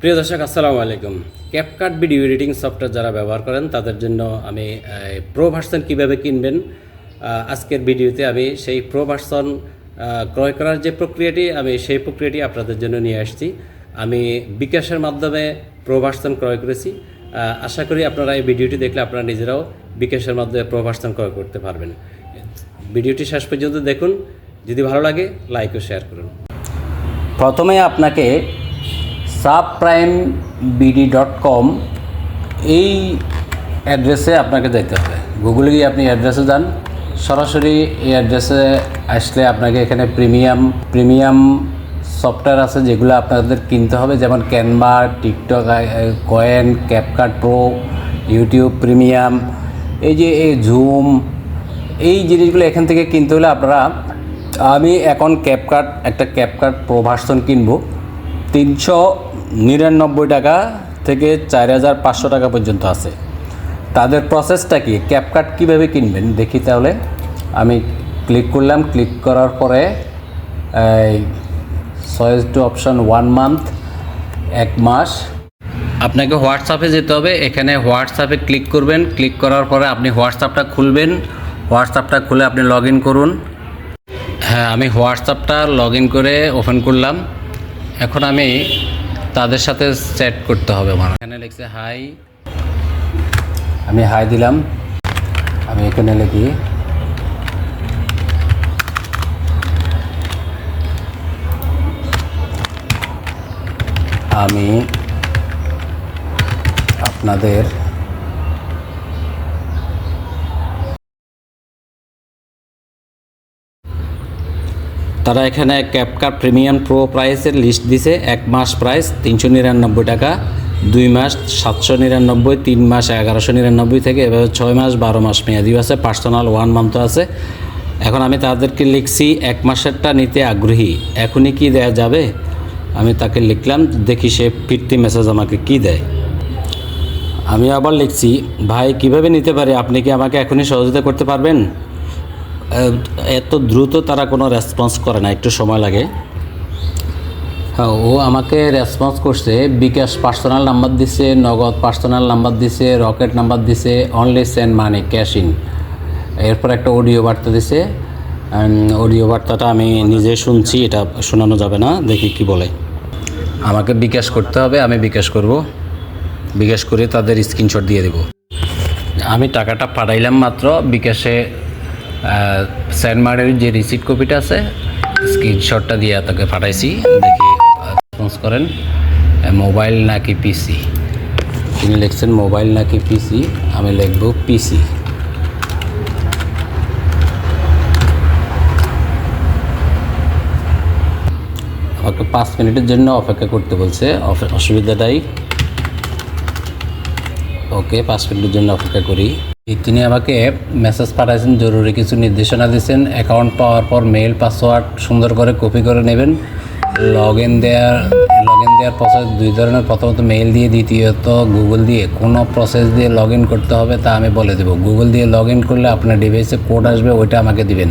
প্রিয় দর্শক, আসসালামু আলাইকুম। ক্যাপকাট ভিডিও এডিটিং সফটওয়্যার যারা ব্যবহার করেন, তাদের জন্য আমি প্রো ভার্সন কীভাবে কিনবেন আজকের ভিডিওতে আমি সেই প্রো ভার্সন ক্রয় করার যে প্রক্রিয়াটি, আমি সেই প্রক্রিয়াটি আপনাদের জন্য নিয়ে আসছি। আমি বিকাশের মাধ্যমে প্রো ভার্সন ক্রয় করেছি। আশা করি আপনারা এই ভিডিওটি দেখলে আপনারা নিজেরাও বিকাশের মাধ্যমে প্রো ভার্সন ক্রয় করতে পারবেন। ভিডিওটি শেষ পর্যন্ত দেখুন। যদি ভালো লাগে লাইক ও শেয়ার করুন। প্রথমে আপনাকে সাবপ্রাইম বিডি ডট কম এই অ্যাড্রেসে আপনাকে যেতে হবে। গুগলে গিয়ে আপনি অ্যাড্রেসে যান। সরাসরি এই অ্যাড্রেসে আসলে আপনাকে এখানে প্রিমিয়াম প্রিমিয়াম সফটওয়্যার আছে যেগুলো আপনাদের কিনতে হবে, যেমন Canva TikTok coin CapCut pro YouTube premium এই যে এই জুম এই জিনিসগুলো এখান থেকে কিনতে হলে আপনারা, আমি এখন ক্যাপকাট একটা ক্যাপকাট প্রো ভার্সন কিনবো। তিনশো নিরানব্বই টাকা থেকে চার হাজার পাঁচশো টাকা পর্যন্ত আছে। তাদের প্রসেসটা কি? ক্যাপকাট কীভাবে কিনবেন? দেখি তাহলে। আমি ক্লিক করলাম ক্লিক করার পরে সয়েজ টু অপশন ওয়ান মান্থ এক মাস। আপনাকে হোয়াটসঅ্যাপে যেতে হবে। এখানে হোয়াটসঅ্যাপে ক্লিক করবেন। ক্লিক করার পরে আপনি হোয়াটসঅ্যাপটা খুলবেন। হোয়াটসঅ্যাপটা খুলে আপনি লগ ইন করুন। হ্যাঁ আমি হোয়াটসঅ্যাপটা লগ ইন করে ওপেন করলাম। এখন আমি তাদের সাথে চ্যাট করতে হবে আমার। এখানে লিখছে, হাই। আমি হাই দিলাম। আমি এখানে লিখি, আমি আপনাদের তারা এখানে ক্যাপকাট প্রিমিয়াম প্রো প্রাইসের লিস্ট দিছে। এক মাস প্রাইস তিনশো নিরানব্বই টাকা, দুই মাস সাতশো নিরানব্বই, তিন মাস এগারোশো নিরানব্বই থেকে এভাবে ছয় মাস বারো মাস মেয়াদিও আছে পার্সোনাল ওয়ান মান্থ আছে। এখন আমি তাদেরকে লিখছি, এক মাসেরটা নিতে আগ্রহী। এখনই কি দেয়া যাবে? আমি তাকে লিখলাম, দেখি সে ফিরতি মেসেজ আমাকে কি দেয়। আমি আবার লিখছি, ভাই, কীভাবে নিতে পারি? আপনি কি আমাকে এখনই সহযোগিতা করতে পারবেন? এত দ্রুত তারা কোনো রেসপন্স করে না, একটু সময় লাগে। হ্যাঁ ও আমাকে রেসপন্স করছে, বিকাশ পার্সোনাল নাম্বার দিছে, নগদ পার্সোনাল নাম্বার দিছে রকেট নাম্বার দিছে only send money cash in এরপর একটা অডিও বার্তা দিছে অডিও বার্তাটা আমি নিজে শুনছি, এটা শোনানো যাবে না, দেখি কি বলে। আমাকে বিকাশ করতে হবে, আমি বিকাশ করব। বিকাশ করে তাদের স্ক্রিনশট দিয়ে দেব। আমি টাকাটা পাঠাইলাম মাত্র, বিকাশে সেন্ড মারের যে রিসিট কপিটা আছে স্ক্রিনশটটা দিয়ে তাকে পাঠাইছি। দেখি রেসপন্স করেন। মোবাইল নাকি পিসি তিনি লিখছেন মোবাইল নাকি পিসি আমি লিখব পিসি আমাকে পাঁচ মিনিটের জন্য অপেক্ষা করতে বলছে। অসুবিধাটাই। ওকে, পাঁচ মিনিটের জন্য অপেক্ষা করি। তিনি আমাকে মেসেজ পাঠাইছেন, জরুরি কিছু নির্দেশনা দিয়েছেন অ্যাকাউন্ট পাওয়ার পর মেইল পাসওয়ার্ড সুন্দর করে কপি করে নেবেন। লগ ইন দেওয়ার লগ ইন দেওয়ার প্রসেস দুই ধরনের। প্রথমত মেইল দিয়ে, দ্বিতীয়ত গুগল দিয়ে। কোনো প্রসেস দিয়ে লগ ইন করতে হবে তা আমি বলে দেবো। গুগল দিয়ে লগ ইন করলে আপনার ডিভাইসে কোড আসবে, ওইটা আমাকে দিবেন।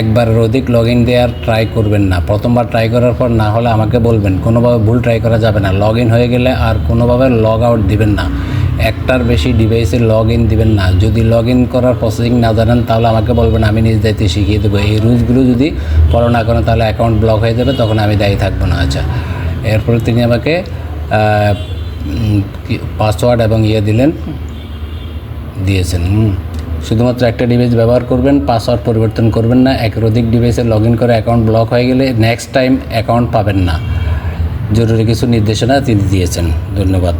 একবারের অধিক লগ ইন দেওয়ার ট্রাই করবেন না। প্রথমবার ট্রাই করার পর না হলে আমাকে বলবেন। কোনোভাবে ভুল ট্রাই করা যাবে না। লগ ইন হয়ে গেলে আর কোনোভাবে লগ আউট দিবেন না। একটার বেশি ডিভাইসে লগ ইন দিবেন না। যদি লগ ইন করার প্রসেসিং না জানেন, তাহলে আমাকে বলবেন, আমি নিজ দায়িত্বে শিখিয়ে দেবো। এই রুলসগুলো যদি ফলো না করেন, তাহলে অ্যাকাউন্ট ব্লক হয়ে যাবে, তখন আমি দায়ী থাকব না। আচ্ছা এরপরে তিনি আমাকে পাসওয়ার্ড এবং ইয়ে দিলেন। দিয়েছেন শুধুমাত্র একটা ডিভাইস ব্যবহার করবেন পাসওয়ার্ড পরিবর্তন করবেন না। একের অধিক ডিভাইসে লগ ইন করে অ্যাকাউন্ট ব্লক হয়ে গেলে নেক্সট টাইম অ্যাকাউন্ট পাবেন না। জরুরি কিছু নির্দেশনা তিনি দিয়েছেন। ধন্যবাদ।